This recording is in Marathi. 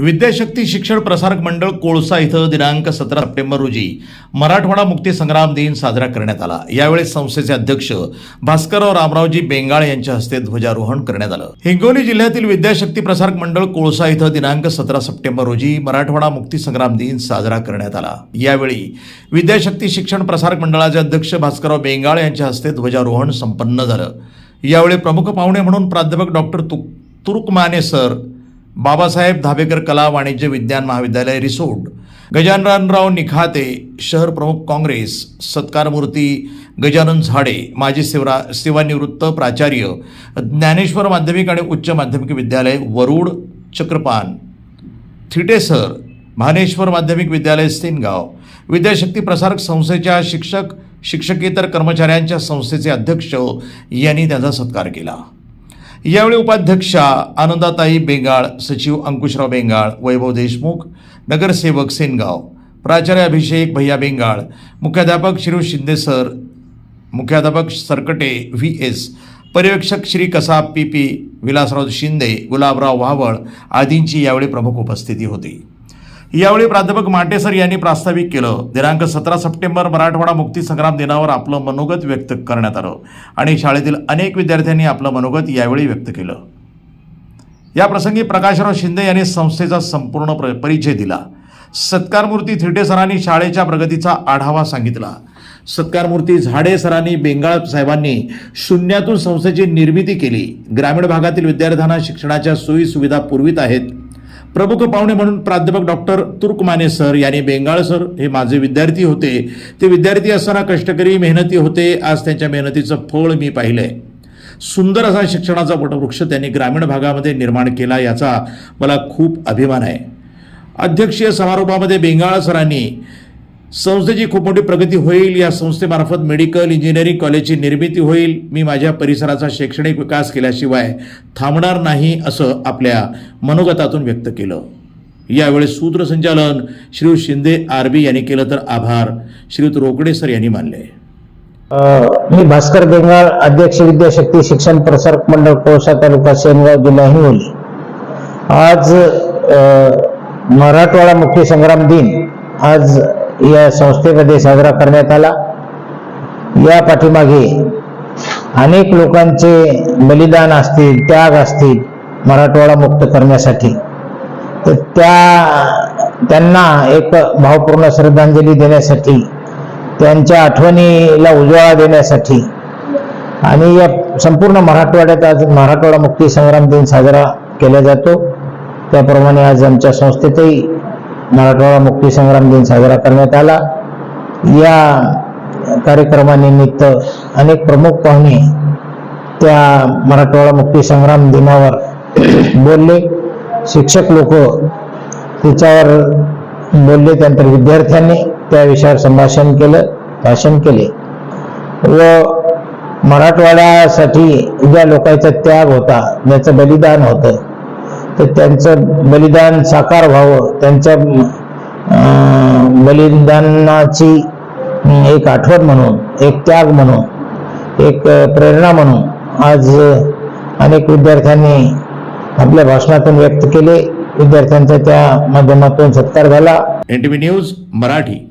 विद्याशक्ती शिक्षण प्रसारक मंडळ कोळसा इथं दिनांक सतरा सप्टेंबर रोजी मराठवाडा मुक्ती संग्राम दिन साजरा करण्यात आला. यावेळी संस्थेचे अध्यक्ष भास्करराव रामरावजी बेंगाळ यांच्या हस्ते ध्वजारोहण करण्यात आलं. हिंगोली जिल्ह्यातील विद्याशक्ती प्रसारक मंडळ कोळसा इथं दिनांक सतरा सप्टेंबर रोजी मराठवाडा मुक्ती संग्राम दिन साजरा करण्यात आला. यावेळी विद्याशक्ती शिक्षण प्रसारक मंडळाचे अध्यक्ष भास्करराव बेंगाळ यांच्या हस्ते ध्वजारोहण संपन्न झालं. यावेळी प्रमुख पाहुणे म्हणून प्राध्यापक डॉक्टर तुक तुरुकमाने सर बाबासाहेब धाबेकर कला वाणिज्य विज्ञान महाविद्यालय रिसोड गजाननराव निखाते शहर प्रमुख काँग्रेस. सत्कारमूर्ती गजानन झाडे. माजी सेवा सेवानिवृत्त प्राचार्य. ज्ञानेश्वर माध्यमिक आणि उच्च माध्यमिक विद्यालय वरुड चक्रपान. थिटे सर भानेश्वर माध्यमिक विद्यालय सेनगाव. विद्याशक्ती प्रसारक संस्थेच्या शिक्षक शिक्षकेतर कर्मचाऱ्यांच्या संस्थेचे अध्यक्ष यांनी त्याचा सत्कार केला. यावेळी उपाध्यक्षा आनंदाताई बेंगाळ सचिव अंकुशराव बेंगाळ वैभव देशमुख नगरसेवक सेनगाव प्राचार्य अभिषेक भैया बेंगाळ मुख्याध्यापक श्री शिंदे सर मुख्याध्यापक सरकटे व्ही एस पर्यवेक्षक श्री कसाब पी पी विलासराव शिंदे गुलाबराव वावळ आदींची यावेळी प्रमुख उपस्थिती होती. यावेळी प्राध्यापक माटेसर यांनी प्रास्ताविक केलं. दिनांक सतरा सप्टेंबर मराठवाडा मुक्ती संग्राम दिनावर आपलं मनोगत व्यक्त करण्यात आलं आणि शाळेतील अनेक विद्यार्थ्यांनी आपलं मनोगत यावेळी व्यक्त केलं. या प्रसंगी प्रकाशराव शिंदे यांनी संस्थेचा संपूर्ण प्र- परिचय दिला. सत्कारमूर्ती थिटे सरांनी शाळेच्या प्रगतीचा आढावा सांगितला. सत्कारमूर्ती झाडे सरांनी बेंगाळ साहेबांनी शून्यातून संस्थेची निर्मिती केली. ग्रामीण भागातील विद्यार्थ्यांना शिक्षणाच्या सोयी सुविधा पुरवित आहेत. प्रमुख पाहुणे म्हणून प्राध्यापक डॉक्टर तुर्कमाने सर यांनी बेंगाळ सर हे माझे विद्यार्थी होते. ते विद्यार्थी असताना कष्टकरी मेहनती होते. आज त्यांच्या मेहनतीचं फळ मी पाहिलंय. सुंदर असा शिक्षणाचा वटवृक्ष त्यांनी ग्रामीण भागामध्ये निर्माण केला याचा मला खूप अभिमान आहे. अध्यक्षीय समारोपामध्ये बेंगाळ सरांनी संस्थेची खूप मोठी प्रगती होईल या संस्थेमार्फत मेडिकल इंजिनिअरिंग कॉलेजची निर्मिती होईल. मी माझ्या परिसराचा शैक्षणिक विकास केल्याशिवाय थांबणार नाही असं आपल्या मनोगतातून व्यक्त केलं. यावेळी सूत्रसंचालन श्री शिंदे आरबी यांनी केलं तर आभार. श्रीयुत रोकडे सर यांनी मानले. मी भास्कर बेंगाळ अध्यक्ष विद्याशक्ती शिक्षण प्रसारक मंडळ कोळसा तालुका सेनगाव जिल्हा हिंगोली. आज मराठवाडा मुक्ती संग्राम दिन. आज या संस्थेमध्ये साजरा करण्यात आला. या पाठीमागे अनेक लोकांचे बलिदान असतील त्याग असतील मराठवाडा मुक्त करण्यासाठी. तर त्या त्यांना एक भावपूर्ण श्रद्धांजली देण्यासाठी त्यांच्या आठवणीला उजाळा देण्यासाठी आणि या संपूर्ण मराठवाड्यात आज मराठवाडा मुक्ती संग्राम दिन साजरा केला जातो. त्याप्रमाणे आज आमच्या संस्थेतही मराठवाडा मुक्ती संग्राम दिन साजरा करण्यात आला. या कार्यक्रमानिमित्त अनेक प्रमुख पाहुणे त्या मराठवाडा मुक्तीसंग्राम दिनावर बोलले. शिक्षक लोक त्याच्यावर बोलले त्यानंतर विद्यार्थ्यांनी त्या विषयावर संभाषण केलं भाषण केले. व मराठवाड्यासाठी ज्या लोकांचा त्याग होता ज्याचं बलिदान होतं. तर त्यांचं बलिदान साकार व्हावं. त्यांच्या बलिदानाची एक आठवण म्हणून एक त्याग म्हणून एक प्रेरणा म्हणून आज अनेक विद्यार्थ्यांनी आपल्या भाषणातून व्यक्त केले. विद्यार्थ्यांचा त्या माध्यमातून सत्कार झाला. NTV T news Marathi.